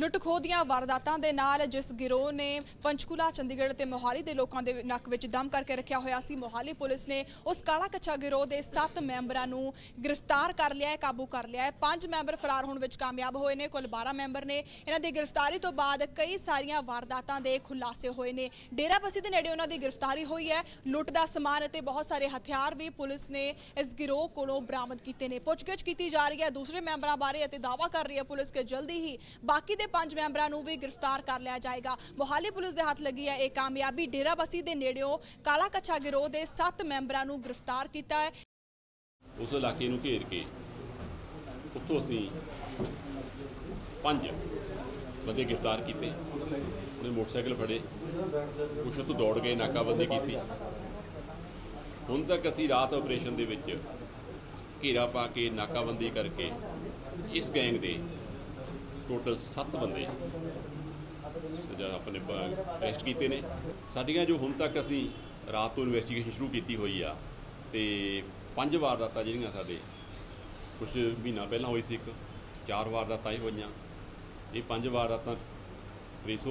ਲੁੱਟ-ਖੋਹ ਦੀਆਂ ਵਾਰਦਾਤਾਂ ਦੇ ਨਾਲ ਜਿਸ ਗਿਰੋਹ ਨੇ ਪੰਚਕੂਲਾ, ਚੰਡੀਗੜ੍ਹ ਤੇ ਮੋਹਾਲੀ ਦੇ ਲੋਕਾਂ ਦੇ ਨੱਕ ਵਿੱਚ ਦਮ ਕਰਕੇ ਰੱਖਿਆ ਹੋਇਆ ਸੀ, ਮੋਹਾਲੀ ਪੁਲਿਸ ਨੇ ਉਸ ਕਾਲਾ ਕੱਛਾ ਗਿਰੋਹ ਦੇ 7 ਮੈਂਬਰਾਂ ਨੂੰ ਗ੍ਰਿਫਤਾਰ ਕਰ ਲਿਆ ਹੈ, ਕਾਬੂ ਕਰ ਲਿਆ ਹੈ। ਪੰਜ ਮੈਂਬਰ ਫਰਾਰ ਹੋਣ ਵਿੱਚ ਕਾਮਯਾਬ ਹੋਏ ਨੇ, ਕੁੱਲ 12 ਮੈਂਬਰ ਨੇ। ਇਹਨਾਂ ਦੀ ਗ੍ਰਿਫਤਾਰੀ ਤੋਂ ਬਾਅਦ ਕਈ ਸਾਰੀਆਂ ਵਾਰਦਾਤਾਂ ਦੇ ਖੁਲਾਸੇ ਹੋਏ ਨੇ। ਡੇਰਾਬੱਸੀ ਦੇ ਨੇੜੇ ਉਹਨਾਂ ਦੀ ਗ੍ਰਿਫਤਾਰੀ ਹੋਈ ਹੈ। ਲੁੱਟ ਦਾ ਸਮਾਨ ਅਤੇ ਬਹੁਤ ਸਾਰੇ ਹਥਿਆਰ ਵੀ ਪੁਲਿਸ ਨੇ ਇਸ ਗਿਰੋਹ ਕੋਲੋਂ ਬਰਾਮਦ ਕੀਤੇ ਨੇ। ਪੁੱਛਗਿੱਛ ਕੀਤੀ ਜਾ ਰਹੀ ਹੈ। ਦੂਸਰੇ ਮੈਂਬਰਾਂ ਬਾਰੇ ਅਤੇ ਦਾਅਵਾ ਕਰ ਰਹੀ ਹੈ ਪੁਲਿਸ ਕਿ ਜਲਦੀ ਹੀ ਬਾਕੀ ਦੇ ਪੰਜ ਮੈਂਬਰਾਂ ਨੂੰ ਵੀ ਗ੍ਰਿਫਤਾਰ ਕਰ ਲਿਆ ਜਾਏਗਾ। ਮੋਹਾਲੀ ਪੁਲਿਸ ਦੇ ਹੱਥ ਲੱਗੀ ਹੈ ਇਹ ਕਾਮਯਾਬੀ। ਡੇਰਾਬੱਸੀ ਦੇ ਨੇੜਿਓਂ ਕਾਲਾ ਕੱਛਾ ਗਿਰੋਹ ਦੇ 7 ਮੈਂਬਰਾਂ ਨੂੰ ਗ੍ਰਿਫਤਾਰ ਕੀਤਾ ਹੈ। ਉਸ ਇਲਾਕੇ ਨੂੰ ਘੇਰ ਕੇ ਉੱਥੋਂ ਅਸੀਂ ਪੰਜ ਬੰਦੇ ਗ੍ਰਿਫਤਾਰ ਕੀਤੇ। ਉਹਨੇ ਮੋਟਰਸਾਈਕਲ ਫੜੇ, ਕੁਛ ਉੱਥੋਂ ਦੌੜ ਗਏ ਨਾਕਾਬੰਦੀ ਕੀਤੀ। ਹੁਣ ਤੱਕ ਅਸੀਂ ਰਾਤ ਆਪਰੇਸ਼ਨ ਦੇ ਵਿੱਚ ਘੇਰਾ ਪਾ ਕੇ ਨਾਕਾਬੰਦੀ ਕਰਕੇ ਇਸ ਗੈਂਗ ਦੇ ਟੋਟਲ 7 ਬੰਦੇ ਜਿਹੜਾ ਆਪਣੇ ਅਰੈਸਟ ਕੀਤੇ ਨੇ। ਸਾਡੀਆਂ ਜੋ ਹੁਣ ਤੱਕ ਅਸੀਂ ਰਾਤ ਤੋਂ ਇਨਵੈਸਟੀਗੇਸ਼ਨ ਸ਼ੁਰੂ ਕੀਤੀ ਹੋਈ ਆ ਤੇ ਪੰਜ ਵਾਰਦਾਤਾਂ ਜਿਹੜੀਆਂ ਸਾਡੇ ਕੁਝ ਮਹੀਨਾ ਪਹਿਲਾਂ ਹੋਈ ਸੀ ਇੱਕ, ਚਾਰ ਵਾਰਦਾਤਾਂ ਹੀ ਹੋਈਆਂ। ਇਹ ਪੰਜ ਵਾਰਦਾਤਾਂ ਟ੍ਰੇਸ ਹੋ